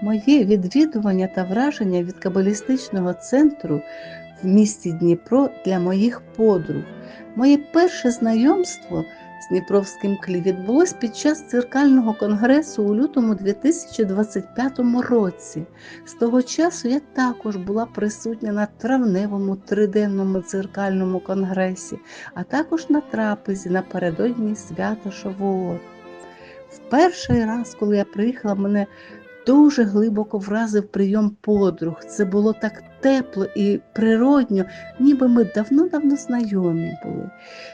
Моє відвідування та враження від кабалістичного центру в місті Дніпро для моїх подруг. Моє перше знайомство з Дніпровським клі відбулось під час циркального конгресу у лютому 2025 році. З того часу я також була присутня на травневому триденному циркальному конгресі, а також на трапезі напередодні свята Шавуот. В перший раз, коли я приїхала, мене дуже глибоко вразив прийом подруг. Це було так тепло і природньо, ніби ми давно-давно знайомі були.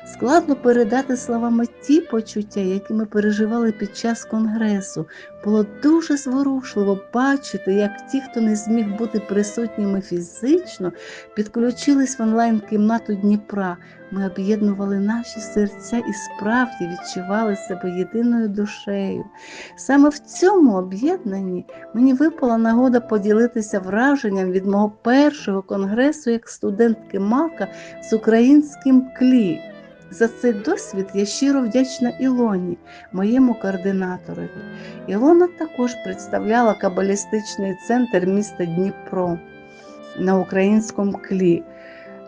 Складно передати словами ті почуття, які ми переживали під час конгресу. Було дуже зворушливо бачити, як ті, хто не зміг бути присутніми фізично, підключились в онлайн-кімнату Дніпра. Ми об'єднували наші серця і справді відчували себе єдиною душею. Саме в цьому об'єднанні мені випала нагода поділитися враженням від мого першого конгресу як студентки Мака з українським клі. За цей досвід я щиро вдячна Ілоні, моєму координаторові. Ілона також представляла кабалістичний центр міста Дніпро на українському клі.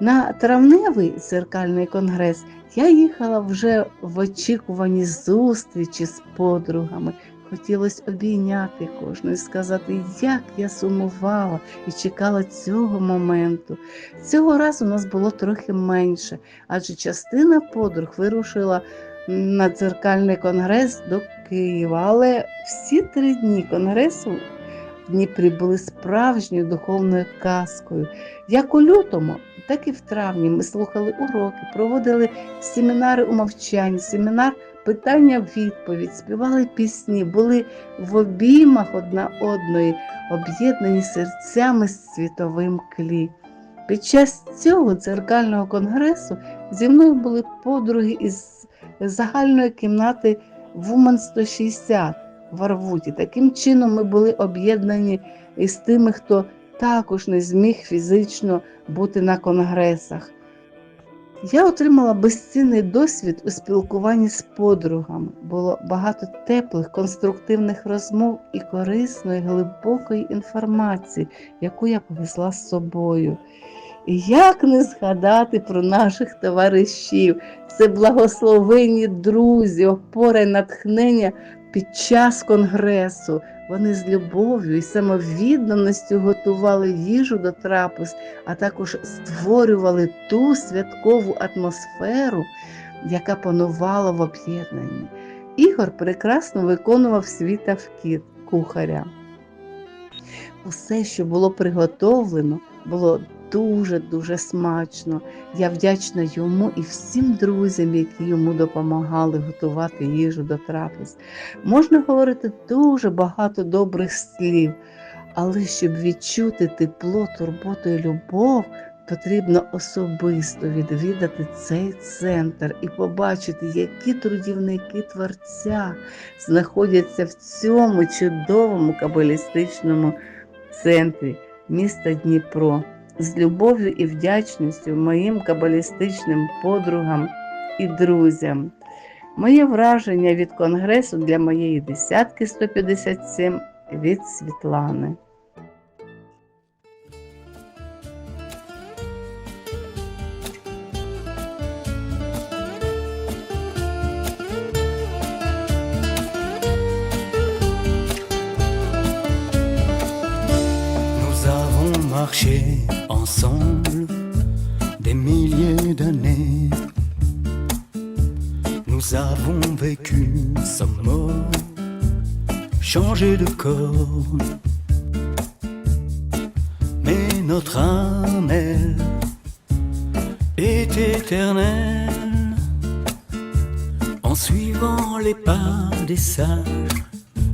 На травневий церкальний конгрес я їхала вже в очікуванні зустрічі з подругами. Хотілося обійняти кожну і сказати, як я сумувала і чекала цього моменту. Цього разу нас було трохи менше, адже частина подруг вирушила на циркальний конгрес до Києва. Але всі три дні конгресу в Дніпрі були справжньою духовною казкою. Як у лютому, так і в травні ми слухали уроки, проводили семінари у мовчанні, семінар питання-відповідь, співали пісні, були в обіймах одна одної, об'єднані серцями з світовим клі. Під час цього дзеркального конгресу зі мною були подруги із загальної кімнати Woman 160 в Арвуті. Таким чином ми були об'єднані із тими, хто також не зміг фізично бути на конгресах. Я отримала безцінний досвід у спілкуванні з подругами. Було багато теплих, конструктивних розмов і корисної, глибокої інформації, яку я повезла з собою. І як не згадати про наших товаришів, це благословенні друзі, опора й натхнення під час конгресу. Вони з любов'ю і самовідданістю готували їжу до трапез, а також створювали ту святкову атмосферу, яка панувала в об'єднанні. Ігор прекрасно виконував свій тавкіт кухаря. Усе, що було приготовлено, було дуже-дуже смачно. Я вдячна йому і всім друзям, які йому допомагали готувати їжу до трапез. Можна говорити дуже багато добрих слів, але щоб відчути тепло, турботу і любов, потрібно особисто відвідати цей центр і побачити, які трудівники творця знаходяться в цьому чудовому кабалістичному центрі міста Дніпро з любов'ю і вдячністю моїм кабалістичним подругам і друзям. Моє враження від конгресу для моєї десятки 157 від Світлани. Avons marché des milliers d'années. Nous avons vécu sans mort, changé de corps. Mais notre âme, est éternelle. En suivant les pas des sages,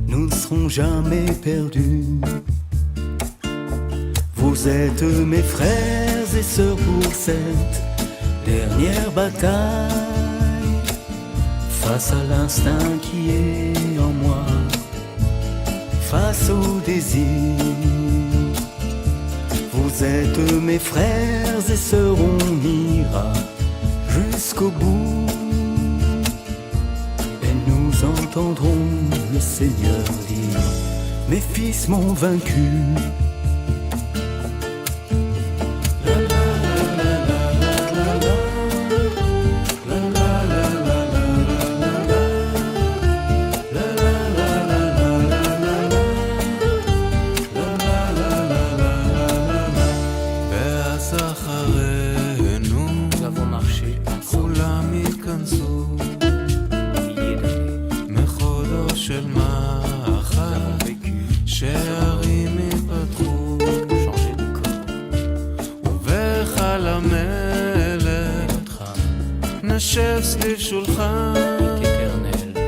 nous ne serons jamais perdus. Vous êtes mes frères et sœurs pour cette dernière bataille face à l'instinct qui est en moi, face au désir. Vous êtes mes frères et sœurs, on ira jusqu'au bout et nous entendrons le Seigneur dire mes fils m'ont vaincu. âme נשב סביב שולחן est éternelle.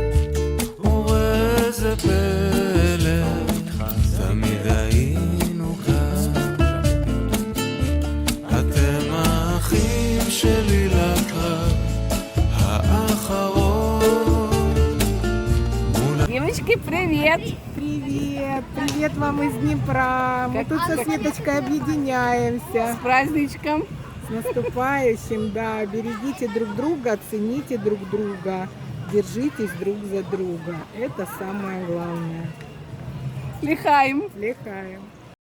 וראה זה פלא Grâce à תמיד היינו כאן אתם האחים שלי לקרב האחרון מול Девочки, привет! Привет! Привет вам из Днепра! Мы тут со Светочкой объединяемся. С праздничком! С наступающим, да. Берегите друг друга, цените друг друга. Держитесь друг за друга. Это самое главное. Лихаем! Лехаем.